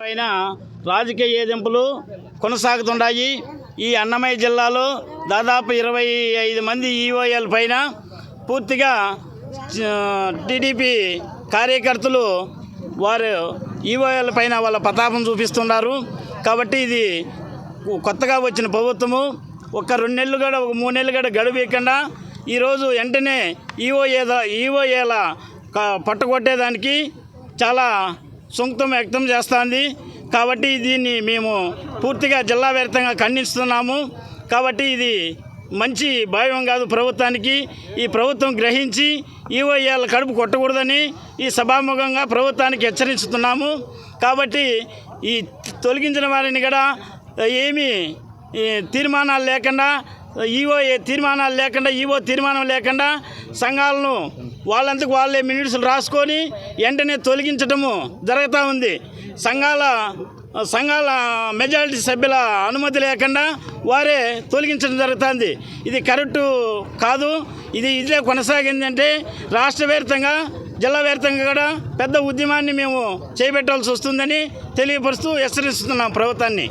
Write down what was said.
పైన రాజకీయ ఏదింపులు కొనసాగుతున్నాయి ఈ అన్నమయ్య జిల్లాలో దాదాపు ఇరవై ఐదు మంది ఈఓఎల్ పైన పూర్తిగా టీడీపీ కార్యకర్తలు వారు ఈఓఎల్ పైన వాళ్ళ ప్రతాపం చూపిస్తున్నారు కాబట్టి ఇది కొత్తగా వచ్చిన ప్రభుత్వము. ఒక రెండు నెలలు కూడా ఒక మూడు నెలలు కూడా గడువు ఇవ్వకుండా ఈరోజు వెంటనే ఈఓఏ ఈఓఏల పట్టుకొట్టేదానికి చాలా సుంకతం వ్యక్తం చేస్తుంది. కాబట్టి దీన్ని మేము పూర్తిగా జిల్లా వ్యాప్తంగా ఖండిస్తున్నాము. కాబట్టి ఇది మంచి భావ్యం కాదు ప్రభుత్వానికి. ఈ ప్రభుత్వం గ్రహించి ఈవోఏల కడుపు కొట్టకూడదని ఈ సభాముఖంగా ప్రభుత్వానికి హెచ్చరిస్తున్నాము. కాబట్టి ఈ తొలగించిన వారిని కూడా ఏమీ తీర్మానాలు లేకుండా ఈఓ తీర్మానాలు లేకుండా ఈఓ తీర్మానం లేకుండా సంఘాలను వాళ్ళంతకు వాళ్ళే మినిట్స్లు రాసుకొని వెంటనే తొలగించడము జరుగుతూ ఉంది. సంఘాల సంఘాల మెజారిటీ సభ్యుల అనుమతి లేకుండా వారే తొలగించడం జరుగుతుంది. ఇది కరెక్టు కాదు. ఇది ఇదే కొనసాగిందంటే రాష్ట్ర వ్యాప్తంగా జిల్లా వ్యాప్తంగా కూడా పెద్ద ఉద్యమాన్ని మేము చేపట్టాల్సి వస్తుందని తెలియపరుస్తూ హెచ్చరిస్తున్నాం ప్రభుత్వాన్ని.